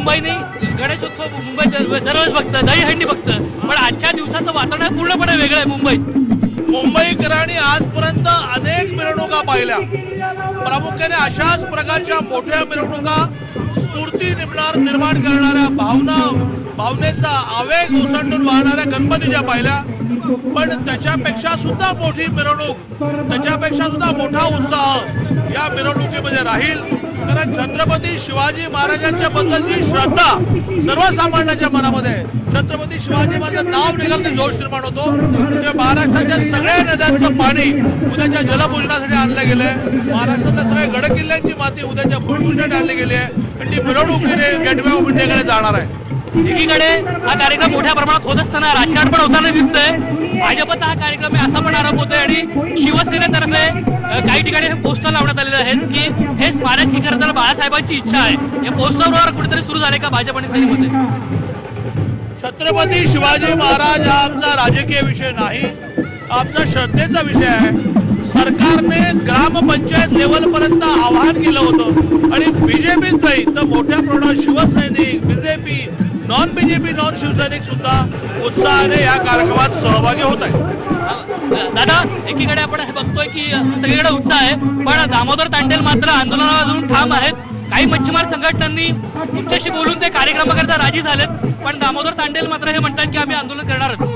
मुंबईने गणेशोत्सव मुंबई दरवेळेस बघतं दहीहंडी बघतं. पण आजच्या दिवसाचं वातावरण पूर्णपणे वेगळं आहे मुंबईत. मुंबईकरांनी आजपर्यंत अनेक मिरवणुका पाहिल्या. प्रामुख्याने अशाच प्रकारच्या मोठ्या मिरवणुका स्फूर्ती निर्माण करणाऱ्या भावना भावनेचा आवेग ओसंडून वाहणाऱ्या गणपतीच्या पाहिल्या पण त्याच्यापेक्षा सुद्धा मोठी मिरवणूक त्याच्यापेक्षा सुद्धा मोठा उत्साह या मिरवणुकीमध्ये राहील. कारण छत्रपती शिवाजी महाराजांच्या बद्दलची श्रद्धा सर्वसामान्यांच्या मनामध्ये छत्रपती शिवाजी महाराजांचं नाव निघाल ते जोश निर्माण होतो. ते महाराष्ट्राच्या सगळ्या नद्यांचं पाणी उद्याच्या जलपूजनासाठी आणलं गेलंय. महाराष्ट्रातल्या सगळ्या गडकिल्ल्यांची माती उद्याच्या भूमिपूजनासाठी आणली गेली आहे. आणि ती मिरवणूक गेटवे ऑफ इंडियाकडे जाणार आहे. एकीकडे हा कार्यक्रम मोठ्या प्रमाणात होत असताना राजकारण पण होताना दिसतंय. भाजपचा हा कार्यक्रम आहे असा पण आरोप होतोय आणि शिवसेनेतर्फे काही ठिकाणी पोस्टर लावण्यात आलेले आहेत की हे स्मारक हे खरं तर बाळासाहेबांची इच्छा आहे. या पोस्टरवर कुठेतरी सुरू झाले का भाजप आणि सेनेमध्ये? छत्रपती शिवाजी महाराज हा आमचा राजकीय विषय नाही. आमचा श्रद्धेचा विषय आहे. सरकारने ग्रामपंचायत लेवलपर्यंत आवाहन केलं होतं. आणि बीजेपीच नाही तर मोठ्या प्रमाणात शिवसैनिक बीजेपी नॉन बीजेपी नॉन शिवसैनिक सुद्धा उत्साहाने या कार्यक्रमात सहभागी होत आहेत. दादा एकीकडे आपण हे बघतोय की सगळीकडे उत्साह आहे पण दामोदर तांडेल मात्र आंदोलनाला अजून ठाम आहेत. काही मच्छीमार संघटनांनी तुमच्याशी बोलून ते कार्यक्रमाकरता राजी झालेत पण दामोदर तांडेल मात्र हे म्हणतात की आम्ही आंदोलन करणारच.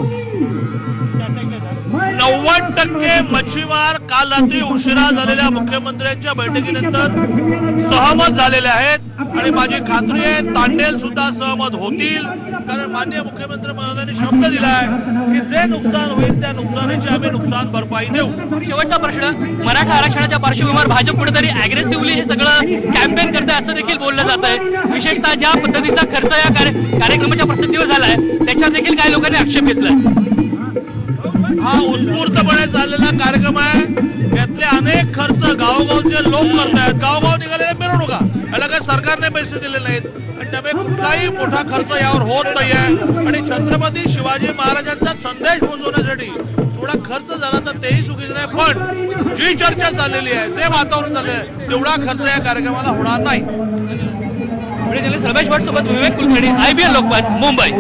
नव्वद टक्के मच्छीमार काल रात्री उशिरा झालेल्या मुख्यमंत्र्यांच्या बैठकीनंतर सहमत झालेले आहेत. आणि माझी खात्री आहे तांडेल सुद्धा सहमत होतील. कारण माननीय मुख्यमंत्री महोदयांनी शब्द दिलाय की जे नुकसान होईल त्या नुकसानाची आम्ही नुकसान भरपाई देऊ. शेवटचा प्रश्न मराठा आरक्षणाच्या पार्श्वभूमीवर भाजप कुठेतरी अग्रेसिव्हली हे सगळं कॅम्पेन करते असं देखील बोललं जात आहे विशेषतः ज्या पद्धतीचा खर्च या कार्य- कार्यक्रमाच्या प्रसिद्धीवर झालाय त्याच्यावर देखील काही लोकांनी आक्षेप घेतलाय. हा उत्स्फूर्तपणे चाललेला कार्यक्रम आहे. त्यातले अनेक खर्च गावोगावचे लोक करतायत. गावोगाव निघालेल्या मिरवणुका. याला काही सरकारने पैसे दिले नाहीत. आणि त्यामुळे कुठलाही मोठा खर्च यावर होत नाहीये. आणि छत्रपती शिवाजी महाराजांचा संदेश पोहोचवण्यासाठी थोडा खर्च झाला तर तेही चुकीचं नाही. पण जी चर्चा चाललेली आहे जे वातावरण चाललंय तेवढा खर्च या कार्यक्रमाला होणार नाही. सर्वेश भट सोबत विवेक कुलकर्णी आयबीएल लोकमत मुंबई.